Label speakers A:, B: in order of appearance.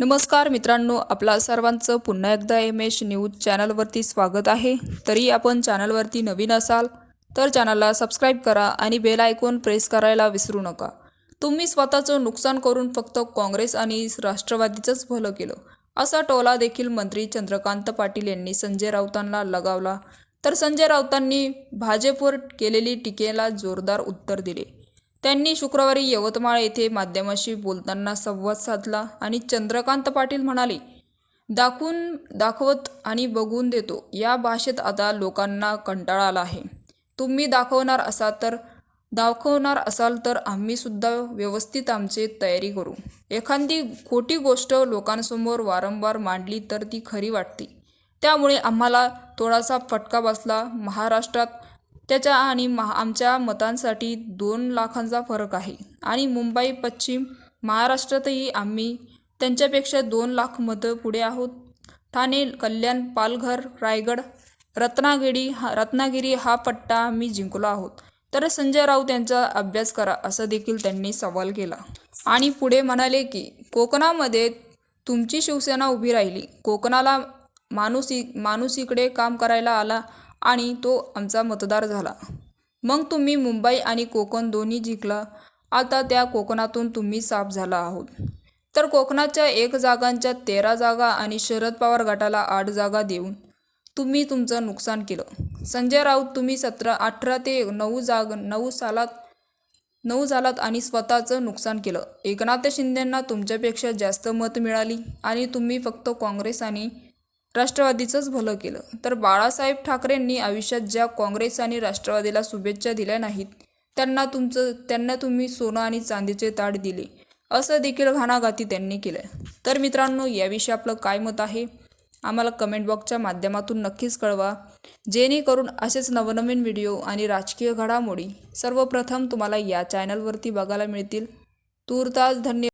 A: नमस्कार मित्रांनो आपला सर्वांचं पुन्हा एकदा एम एच न्यूज चॅनलवरती स्वागत आहे. तरी आपण चॅनलवरती नवीन असाल तर चॅनलला सबस्क्राईब करा आणि बेल आयकॉन प्रेस करायला विसरू नका. तुम्ही स्वतःचं नुकसान करून फक्त काँग्रेस आणि राष्ट्रवादीचंच भलं केलं असा टोला देखील मंत्री चंद्रकांत पाटील यांनी संजय राऊतांना लगावला. तर संजय राऊतांनी भाजपवर केलेली टीकेला जोरदार उत्तर दिले. त्यांनी शुक्रवारी यवतमाळ येथे माध्यमाशी बोलताना संवाद साधला आणि चंद्रकांत पाटील म्हणाले दाखवून दाखवत आणि बघून देतो. या भाषेत आता लोकांना कंटाळा आला आहे. तुम्ही दाखवणार असाल तर दाखवणार असाल तर आम्ही सुद्धा व्यवस्थित आमचे तयारी करू. एखादी खोटी गोष्ट लोकांसमोर वारंवार मांडली तर ती खरी वाटते. त्यामुळे आम्हाला थोडासा फटका बसला. महाराष्ट्रात त्याच्या आणि महा आमच्या मतांसाठी दोन लाखांचा फरक आहे. आणि मुंबई पश्चिम महाराष्ट्रातही आम्ही त्यांच्यापेक्षा दोन लाख मतं पुढे आहोत. ठाणे कल्याण पालघर रायगड रत्नागिरी हा रत्नागिरी हा पट्टा आम्ही जिंकलो आहोत. तर संजय राऊत यांचा अभ्यास करा असं देखील त्यांनी सवाल केला. आणि पुढे म्हणाले की कोकणामध्ये तुमची शिवसेना उभी राहिली. कोकणाला माणूस माणूस इकडे काम करायला आला. आणि तो आमचा मतदार झाला. मग तुम्ही मुंबई आणि कोकण दोन्ही जिंकला. आता त्या कोकणातून तुम्ही साफ झाला आहोत. तर कोकणाच्या एक जागांच्या तेरा जागा आणि शरद पवार गटाला आठ जागा देऊन तुम्ही तुमचं नुकसान केलं. संजय राऊत तुम्ही सतरा अठरा ते नऊ जाग नऊ सालात नऊ झालात आणि स्वतःचं नुकसान केलं. एकनाथ शिंदेंना तुमच्यापेक्षा जास्त मत मिळाली आणि तुम्ही फक्त काँग्रेस आणि राष्ट्रवादीचंच भलं केलं. तर बाळासाहेब ठाकरेंनी आयुष्यात ज्या काँग्रेस आणि राष्ट्रवादीला शुभेच्छा दिल्या नाहीत त्यांना तुमचं त्यांना तुम्ही सोनं आणि चांदीचे ताट दिले असं देखील घाणाघाती त्यांनी केलं तर मित्रांनो याविषयी आपलं काय मत आहे? आम्हाला कमेंट बॉक्सच्या माध्यमातून नक्कीच कळवा. जेणेकरून असेच नवनवीन व्हिडिओ आणि राजकीय घडामोडी सर्वप्रथम तुम्हाला या चॅनलवरती बघायला मिळतील. तूर्तास धन्य